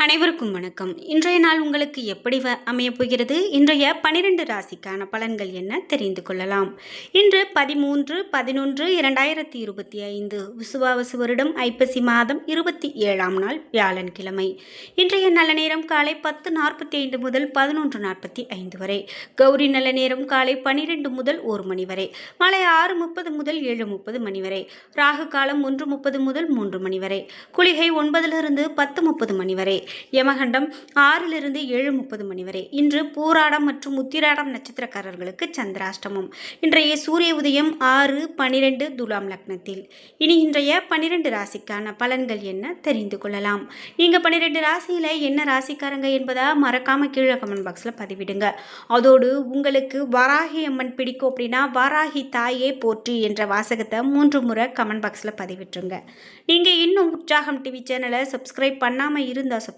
அனைவருக்கும் வணக்கம். இன்றைய நாள் உங்களுக்கு எப்படி வ அமையப் போகிறது? இன்றைய பனிரெண்டு ராசிக்கான பலன்கள் என்ன? தெரிந்து கொள்ளலாம். இன்று பதிமூன்று பதினொன்று இரண்டாயிரத்தி இருபத்தி ஐந்து விசுவாவசு வருடம் ஐப்பசி மாதம் இருபத்தி ஏழாம் நாள் வியாழன்கிழமை இன்றைய நல்ல நேரம் காலை பத்து நாற்பத்தி ஐந்து முதல் பதினொன்று நாற்பத்தி ஐந்து வரை. கௌரி நல்ல நேரம் காலை பனிரெண்டு முதல் ஒரு மணி வரை. மாலை ஆறு முப்பது முதல் ஏழு முப்பது மணி வரை. ராகு காலம் ஒன்று முப்பது முதல் மூன்று மணி வரை. குளிகை ஒன்பதிலிருந்து பத்து முப்பது மணி வரை. யமகண்டம் ஆறிலிருந்து ஏழு முப்பது மணி வரை. இன்று பூராடம் மற்றும் உத்திராடம் நட்சத்திரக்காரர்களுக்கு சந்திராஷ்டமம். இன்றைய சூரிய உதயம் ஆறு பனிரெண்டு துலாம் லக்னத்தில். இனி இன்றைய பன்னிரெண்டு ராசிக்கான பலன்கள் என்ன தெரிந்து கொள்ளலாம். நீங்கள் பன்னிரெண்டு ராசியில் என்ன ராசிக்காரங்க என்பதை மறக்காம கீழே கமெண்ட் பாக்ஸில் பதிவிடுங்க. அதோடு உங்களுக்கு வராகி அம்மன் பிடிக்கும் அப்படின்னா வாராகி தாயே போற்றி என்ற வாசகத்தை மூன்று முறை கமெண்ட் பாக்ஸில் பதிவிட்டுருங்க. நீங்கள் இன்னும் உற்சாகம் டிவி சேனலை சப்ஸ்கிரைப் பண்ணாமல் இருந்தால் சப்ஸ்கிரைப்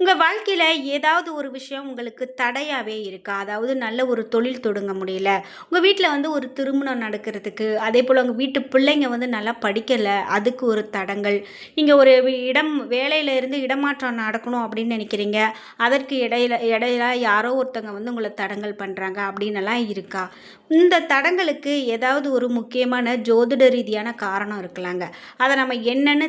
உங்கள் வாழ்க்கையில் ஏதாவது ஒரு விஷயம் உங்களுக்கு தடையாகவே இருக்கா? அதாவது நல்ல ஒரு தொழில் தொடங்க முடியல. உங்கள் வீட்டில் வந்து ஒரு திருமணம் நடக்கிறதுக்கு அதே போல் உங்கள் வீட்டு பிள்ளைங்க வந்து நல்லா படிக்கலை அதுக்கு ஒரு தடங்கள். நீங்கள் ஒரு இடம் வேலையிலேருந்து இடமாற்றம் நடக்கணும் அப்படின்னு நினைக்கிறீங்க. அதற்கு இடையில இடையில யாரோ ஒருத்தங்க வந்து உங்களை தடங்கள் பண்ணுறாங்க அப்படின்னலாம் இருக்கா? இந்த தடங்களுக்கு ஏதாவது ஒரு முக்கியமான ஜோதிட ரீதியான காரணம் இருக்கலாங்க. அதை நம்ம என்னென்னு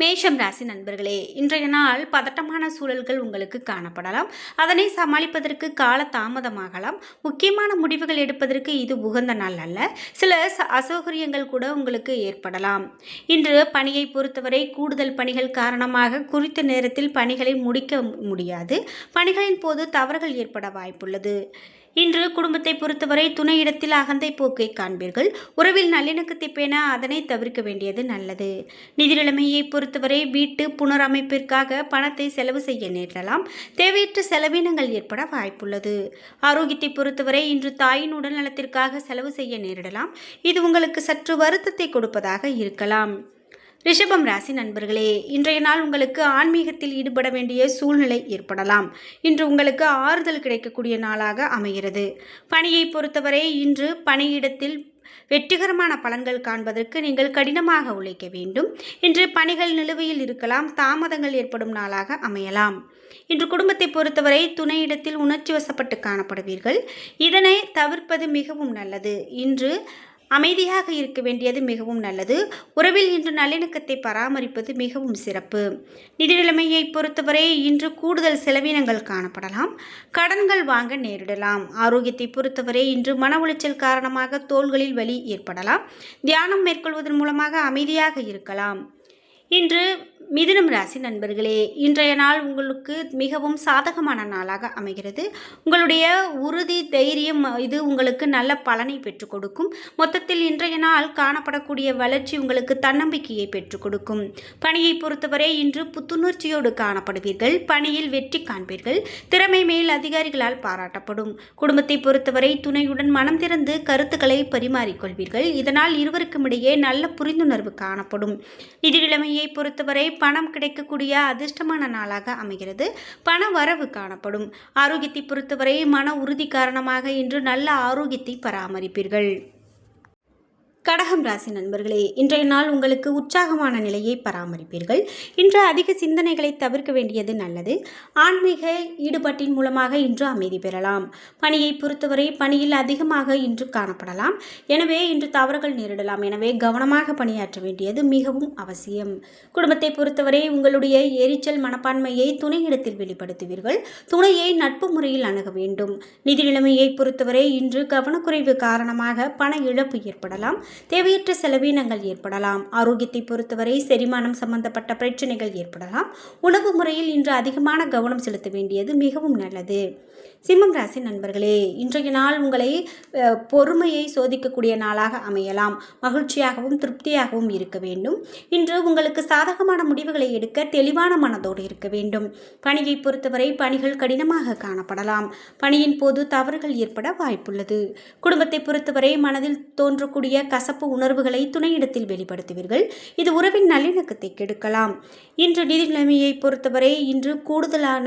மேஷம் ராசி நண்பர்களே இன்றைய நாள் பதட்டமான சூழல்கள் உங்களுக்கு காணப்படலாம். அதனை சமாளிப்பதற்கு கால தாமதமாகலாம். முக்கியமான முடிவுகள் எடுப்பதற்கு இது உகந்த நாள் அல்ல. சில அசௌகரியங்கள் கூட உங்களுக்கு ஏற்படலாம். இன்று பணியை பொறுத்தவரை கூடுதல் பணிகள் காரணமாக குறித்த நேரத்தில் பணிகளை முடிக்க முடியாது. பணிகளின் போது தவறுகள் ஏற்பட வாய்ப்புள்ளது. இன்று குடும்பத்தை பொறுத்தவரை துணையிடத்தில் அகந்தை போக்கை காண்பீர்கள். உறவில் நல்லிணக்கத்தை பேண அதனை தவிர்க்க வேண்டியது நல்லது. நிதி நிலைமையை பொறுத்தவரை வீட்டு புனரமைப்பிற்காக பணத்தை செலவு செய்ய நேரலாம் தேவையற்ற செலவினங்கள் ஏற்பட வாய்ப்புள்ளது. ஆரோக்கியத்தை பொறுத்தவரை இன்று தாயின் உடல்நலத்திற்காக செலவு செய்ய நேரிடலாம். இது உங்களுக்கு சற்று வருத்தத்தை கொடுப்பதாக இருக்கலாம். ரிஷபம் ராசி நண்பர்களே இன்றைய நாள் உங்களுக்கு ஆன்மீகத்தில் ஈடுபட வேண்டிய சூழ்நிலை ஏற்படலாம். இன்று உங்களுக்கு ஆறுதல் கிடைக்கக்கூடிய நாளாக அமைகிறது. பணியை பொறுத்தவரை இன்று பணியிடத்தில் வெற்றிகரமான பலன்கள் காண்பதற்கு நீங்கள் கடினமாக உழைக்க வேண்டும். இன்று பணிகள் நிலுவையில் இருக்கலாம் தாமதங்கள் ஏற்படும் நாளாக அமையலாம். இன்று குடும்பத்தை பொறுத்தவரை துணையிடத்தில் உணர்ச்சி வசப்பட்டு காணப்படுவீர்கள். இதனை தவிர்ப்பது மிகவும் நல்லது. இன்று அமைதியாக இருக்க வேண்டியது மிகவும் நல்லது. உறவில் இன்று நல்லிணக்கத்தை பராமரிப்பது மிகவும் சிறப்பு. நிதிநிலைமையை பொறுத்தவரை இன்று கூடுதல் செலவினங்கள் காணப்படலாம். கடன்கள் வாங்க நேரிடலாம். ஆரோக்கியத்தை பொறுத்தவரை இன்று மன உளைச்சல் காரணமாக தோள்களில் வலி ஏற்படலாம். தியானம் மேற்கொள்வதன் மூலமாக அமைதியாக இருக்கலாம். இன்று மிதுனம் ராசி நண்பர்களே இன்றைய நாள் உங்களுக்கு மிகவும் சாதகமான நாளாக அமைகிறது. உங்களுடைய உறுதி தைரியம் இது உங்களுக்கு நல்ல பலனை பெற்றுக் கொடுக்கும். மொத்தத்தில் இன்றைய நாள் காணப்படக்கூடிய வளர்ச்சி உங்களுக்கு தன்னம்பிக்கையை பெற்றுக் கொடுக்கும். பணியை பொறுத்தவரை இன்று புத்துணர்ச்சியோடு காணப்படுவீர்கள். பணியில் வெற்றி காண்பீர்கள். திறமை மேல் அதிகாரிகளால் பாராட்டப்படும். குடும்பத்தை பொறுத்தவரை துணையுடன் மனம் திறந்து கருத்துக்களை பரிமாறிக்கொள்வீர்கள். இதனால் இருவருக்கும் இடையே நல்ல புரிந்துணர்வு காணப்படும். நிதி நிலைமையை பொறுத்தவரை பணம் கிடைக்கக்கூடிய அதிர்ஷ்டமான நாளாக அமைகிறது. பண வரவு காணப்படும். ஆரோக்கியத்தை பொறுத்தவரை மன உறுதி காரணமாக இன்று நல்ல ஆரோக்கியத்தை பராமரிப்பீர்கள். கடகம் ராசி நண்பர்களே இன்றைய நாள் உங்களுக்கு உற்சாகமான நிலையை பராமரிப்பீர்கள். இன்று அதிக சிந்தனைகளை தவிர்க்க வேண்டியது நல்லது. ஆன்மீக ஈடுபாட்டின் மூலமாக இன்று அமைதி பெறலாம். பணியை பொறுத்தவரை பணியில் அதிகமாக இன்று காணப்படலாம். எனவே இன்று தவறுகள் நேரிடலாம். எனவே கவனமாக பணியாற்ற வேண்டியது மிகவும் அவசியம். குடும்பத்தை பொறுத்தவரை உங்களுடைய எரிச்சல் மனப்பான்மையை துணையிடத்தில் வெளிப்படுத்துவீர்கள். துணையை நட்பு முறையில் அணுக வேண்டும். நிதி நிலைமையை பொறுத்தவரை இன்று கவனக்குறைவு காரணமாக பண இழப்பு ஏற்படலாம். தேவையற்ற செலவினங்கள் ஏற்படலாம். ஆரோக்கியத்தை பொறுத்தவரை செரிமானம் சம்பந்தப்பட்ட பிரச்சனைகள் ஏற்படலாம். உணவு முறையில் இன்று அதிகமான கவனம் செலுத்த வேண்டியது மிகவும் நல்லது. சிம்மம் ராசி நண்பர்களே இன்றைய நாள் உங்களை பொறுமையை சோதிக்கக்கூடிய நாளாக அமையலாம். மகிழ்ச்சியாகவும் திருப்தியாகவும் இருக்க வேண்டும். இன்று உங்களுக்கு சாதகமான முடிவுகளை எடுக்க தெளிவான மனதோடு இருக்க வேண்டும். பணியை பொறுத்தவரை பணிகள் கடினமாக காணப்படலாம். பணியின் போது தவறுகள் ஏற்பட வாய்ப்புள்ளது. குடும்பத்தை பொறுத்தவரை மனதில் தோன்றக்கூடிய கசப்பு உணர்வுகளை துணையிடத்தில் வெளிப்படுத்துவீர்கள். இது உறவின் நல்லிணக்கத்தை கெடுக்கலாம். இன்று நிதி நிலைமையை பொறுத்தவரை இன்று கூடுதலான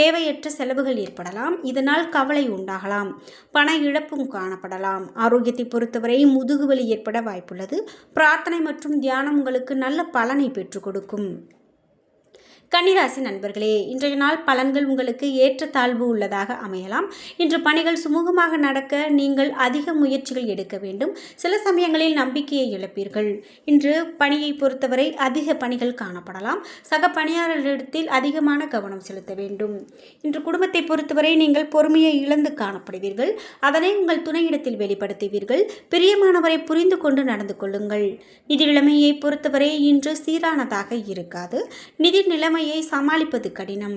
தேவையற்ற செலவுகள் ஏற்படலாம். இதனால் கவலை உண்டாகலாம். பண இழப்பும் காணப்படலாம். ஆரோக்கியத்தை பொறுத்தவரை முதுகுவலி ஏற்பட வாய்ப்புள்ளது. பிரார்த்தனை மற்றும் தியானம் உங்களுக்கு நல்ல பலனை பெற்றுக் கொடுக்கும். கன்னிராசி நண்பர்களே இன்றைய நாள் பலன்கள் உங்களுக்கு ஏற்ற தாழ்வு உள்ளதாக அமையலாம். இன்று பணிகள் சுமூகமாக நடக்க நீங்கள் அதிக முயற்சிகள் எடுக்க வேண்டும். சில சமயங்களில் நம்பிக்கையை இழப்பீர்கள். இன்று பணியை பொறுத்தவரை அதிக பணிகள் காணப்படலாம். சக பணியாளர்களிடத்தில் அதிகமான கவனம் செலுத்த வேண்டும். இன்று குடும்பத்தை பொறுத்தவரை நீங்கள் பொறுமையை இழந்து காணப்படுவீர்கள். அதனை உங்கள் துணையிடத்தில் வெளிப்படுத்துவீர்கள். பிரியமானவரை புரிந்து கொண்டு நடந்து கொள்ளுங்கள். நிதி நிலைமையை பொறுத்தவரை இன்று சீரானதாக இருக்காது. நிதி நிலைமையை சமாளிப்பது கடினம்.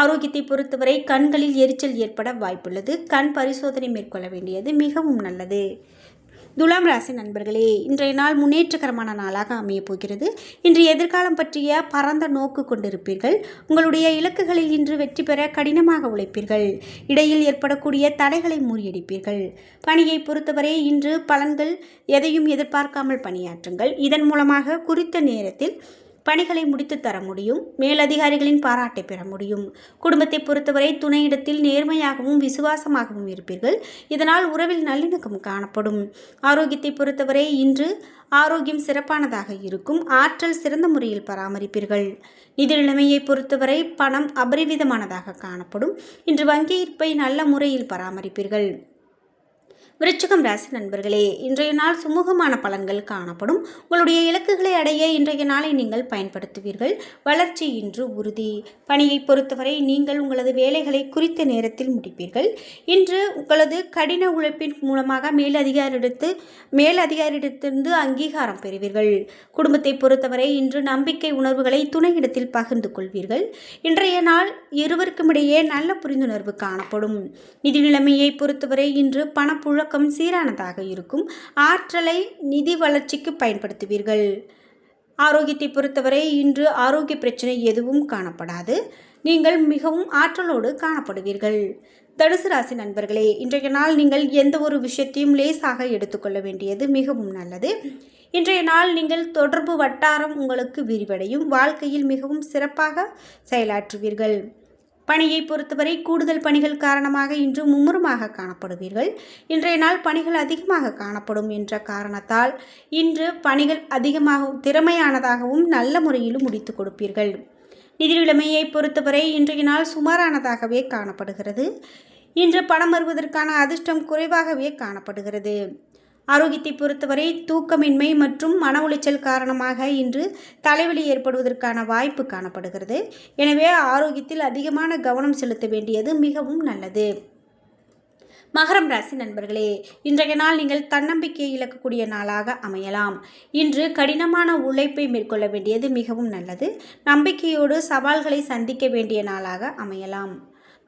ஆரோக்கியத்தை பொறுத்தவரை கண்களில் எரிச்சல் ஏற்பட வாய்ப்புள்ளது. கண் பரிசோதனை மேற்கொள்ள வேண்டியது மிகவும் நல்லது. துலாம் ராசி நண்பர்களே இன்றைய நாள் முன்னேற்றகரமான நாளாக அமையப் போகிறது. இன்று எதிர்காலம் பற்றிய பரந்த நோக்கு கொண்டிருப்பீர்கள். உங்களுடைய இலக்குகளில் இன்று வெற்றி பெற கடினமாக உழைப்பீர்கள். இடையில் ஏற்படக்கூடிய தடைகளை முறியடிப்பீர்கள். பணியை பொறுத்தவரை இன்று பலன்கள் எதையும் எதிர்பார்க்காமல் பணியாற்றுங்கள். இதன் மூலமாக குறித்த நேரத்தில் பணிகளை முடித்து தர முடியும். மேலதிகாரிகளின் பாராட்டை பெற முடியும். குடும்பத்தை பொறுத்தவரை துணையிடத்தில் நேர்மையாகவும் விசுவாசமாகவும் இருப்பீர்கள். இதனால் உறவில் நல்லிணக்கம் காணப்படும். ஆரோக்கியத்தை பொறுத்தவரை இன்று ஆரோக்கியம் சிறப்பானதாக இருக்கும். ஆற்றல் சிறந்த முறையில் பராமரிப்பீர்கள். நிதி நிலைமையை பொறுத்தவரை பணம் அபரிவிதமானதாக காணப்படும். இன்று வங்கி இருப்பை நல்ல முறையில் பராமரிப்பீர்கள். விருச்சிகம் ராசி நண்பர்களே இன்றைய நாள் சுமூகமான பலன்கள் காணப்படும். உங்களுடைய இலக்குகளை அடைய இன்றைய நாளை நீங்கள் பயன்படுத்துவீர்கள். வளர்ச்சி இன்று உறுதி. பணியை பொறுத்தவரை நீங்கள் உங்களது வேலைகளை குறித்த நேரத்தில் முடிப்பீர்கள். இன்று உங்களது கடின உழைப்பின் மூலமாக மேலதிகாரிடத்து மேலதிகாரிடத்திலிருந்து அங்கீகாரம் பெறுவீர்கள். குடும்பத்தை பொறுத்தவரை இன்று நம்பிக்கை உணர்வுகளை துணையிடத்தில் பகிர்ந்து கொள்வீர்கள். இன்றைய நாள் இருவருக்கும் இடையே நல்ல புரிந்துணர்வு காணப்படும். நிதி நிலைமையை பொறுத்தவரை இன்று பணப்புழக்கம் சீரானதாக இருக்கும். ஆற்றலை நிதி வளர்ச்சிக்கு பயன்படுத்துவீர்கள். ஆரோக்கியத்தை பொறுத்தவரை இன்று ஆரோக்கிய பிரச்சனை எதுவும் காணப்படாது. நீங்கள் மிகவும் ஆற்றலோடு காணப்படுவீர்கள். தனுசு ராசி நண்பர்களே இன்றைய நாள் நீங்கள் எந்த ஒரு விஷயத்தையும் லேசாக எடுத்துக்கொள்ள வேண்டியது மிகவும் நல்லது. இன்றைய நாள் நீங்கள் தொடர்பு வட்டாரம் உங்களுக்கு விரிவடையும். வாழ்க்கையில் மிகவும் சிறப்பாக செயலாற்றுவீர்கள். பணியை பொறுத்தவரை கூடுதல் பணிகள் காரணமாக இன்று மும்முரமாக காணப்படுவீர்கள். இன்றைய நாள் பணிகள் அதிகமாக காணப்படும் என்ற காரணத்தால் இன்று பணிகள் அதிகமாகவும் திறமையானதாகவும் நல்ல முறையிலும் முடித்து கொடுப்பீர்கள். நிதிநிலைமையை பொறுத்தவரை இன்றைய நாள் சுமாரானதாகவே காணப்படுகிறது. இன்று பணம் வருவதற்கான அதிர்ஷ்டம் குறைவாகவே காணப்படுகிறது. ஆரோக்கியத்தை பொறுத்தவரை தூக்கமின்மை மற்றும் மன உளைச்சல் காரணமாக இன்று தலைவலி ஏற்படுவதற்கான வாய்ப்பு காணப்படுகிறது. எனவே ஆரோக்கியத்தில் அதிகமான கவனம் செலுத்த வேண்டியது மிகவும் நல்லது. மகரம் ராசி நண்பர்களே இன்றைய நாள் நீங்கள் தன்னம்பிக்கையை இழக்கக்கூடிய நாளாக அமையலாம். இன்று கடினமான உழைப்பை மேற்கொள்ள வேண்டியது மிகவும் நல்லது. நம்பிக்கையோடு சவால்களை சந்திக்க வேண்டிய நாளாக அமையலாம்.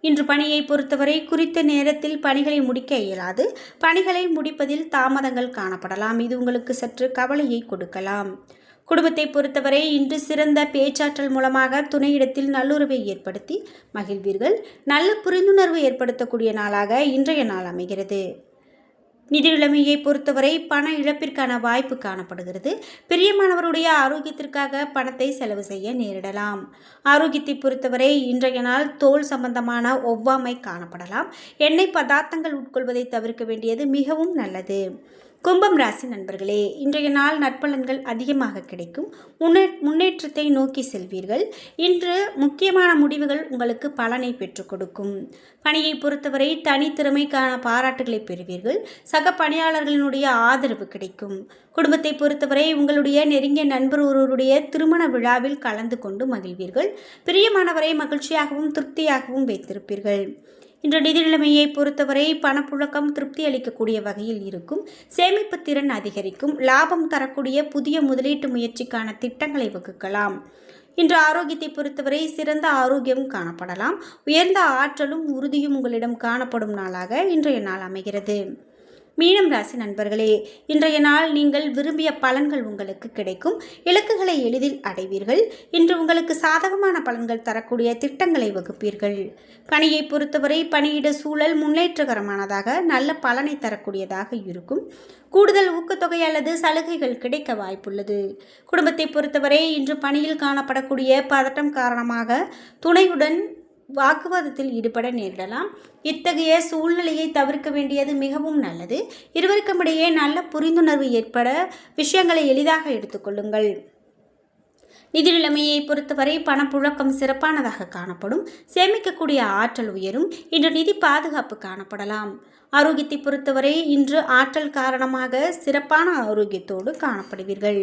இன்று பணியை பொறுத்தவரை குறித்த நேரத்தில் பணிகளை முடிக்க இயலாது. பணிகளை முடிப்பதில் தாமதங்கள் காணப்படலாம். இது உங்களுக்கு சற்று கவலையை கொடுக்கலாம். குடும்பத்தை பொறுத்தவரை இன்று சிறந்த பேச்சாற்றல் மூலமாக துணையிடத்தில் நல்லுறவை ஏற்படுத்தி மகிழ்வீர்கள். நல்ல புரிந்துணர்வு ஏற்படுத்தக்கூடிய நாளாக இன்றைய நாள் அமைகிறது. நிதி நிலைமையை பொறுத்தவரை பண இழப்பிற்கான வாய்ப்பு காணப்படுகிறது. பிரியமானவருடைய ஆரோக்கியத்திற்காக பணத்தை செலவு செய்ய நேரிடலாம். ஆரோக்கியத்தை பொறுத்தவரை இன்றைய நாள் தோல் சம்பந்தமான ஒவ்வாமை காணப்படலாம். எண்ணெய் பதார்த்தங்கள் உட்கொள்வதை தவிர்க்க வேண்டியது மிகவும் நல்லது. கும்பம் ராசி நண்பர்களே இன்றைய நாள் நற்பலன்கள் அதிகமாக கிடைக்கும். முன்னே முன்னேற்றத்தை நோக்கி செல்வீர்கள். இன்று முக்கியமான முடிவுகள் உங்களுக்கு பலனை பெற்றுக் கொடுக்கும். பணியை பொறுத்தவரை தனித்திறமைக்கான பாராட்டுகளை பெறுவீர்கள். சக பணியாளர்களினுடைய ஆதரவு கிடைக்கும். குடும்பத்தை பொறுத்தவரை உங்களுடைய நெருங்கிய நண்பர் ஒருவருடைய திருமண விழாவில் கலந்து கொண்டு மகிழ்வீர்கள். பிரியமானவரை மகிழ்ச்சியாகவும் திருப்தியாகவும் வைத்திருப்பீர்கள். இன்று நிதி நிலைமையை பொறுத்தவரை பணப்புழக்கம் திருப்தி அளிக்கக்கூடிய வகையில் இருக்கும். சேமிப்பு திறன் அதிகரிக்கும். லாபம் தரக்கூடிய புதிய முதலீட்டு முயற்சிக்கான திட்டங்களை வகுக்கலாம். இன்று ஆரோக்கியத்தை பொறுத்தவரை சிறந்த ஆரோக்கியம் காணப்படலாம். உயர்ந்த ஆற்றலும் உறுதியும் உங்களிடம் காணப்படும் நாளாக இன்றைய நாள் அமைகிறது. மீனம் ராசி நண்பர்களே இன்றைய நாள் நீங்கள் விரும்பிய பலன்கள் உங்களுக்கு கிடைக்கும். இலக்குகளை எளிதில் அடைவீர்கள். இன்று உங்களுக்கு சாதகமான பலன்கள் தரக்கூடிய திட்டங்களை வகுப்பீர்கள். பணியை பொறுத்தவரை பணியிட சூழல் முன்னேற்றகரமானதாக நல்ல பலனை தரக்கூடியதாக இருக்கும். கூடுதல் ஊக்கத்தொகை அல்லது சலுகைகள் கிடைக்க வாய்ப்புள்ளது. குடும்பத்தை பொறுத்தவரை இன்று பணியில் காணப்படக்கூடிய பதட்டம் காரணமாக துணையுடன் வாக்குவாதத்தில் ஈடுபட நேரிடலாம். இத்தகைய சூழ்நிலையை தவிர்க்க வேண்டியது மிகவும் நல்லது. இருவருக்கும் இடையே நல்ல புரிந்துணர்வு ஏற்பட விஷயங்களை எளிதாக எடுத்துக்கொள்ளுங்கள் நிதி நிலைமையை பொறுத்தவரை பணப்புழக்கம் சிறப்பானதாக காணப்படும். சேமிக்கக்கூடிய ஆற்றல் உயரும். இன்று நிதி பாதுகாப்பு காணப்படலாம். ஆரோக்கியத்தை பொறுத்தவரை இன்று ஆற்றல் காரணமாக சிறப்பான ஆரோக்கியத்தோடு காணப்படுவீர்கள்.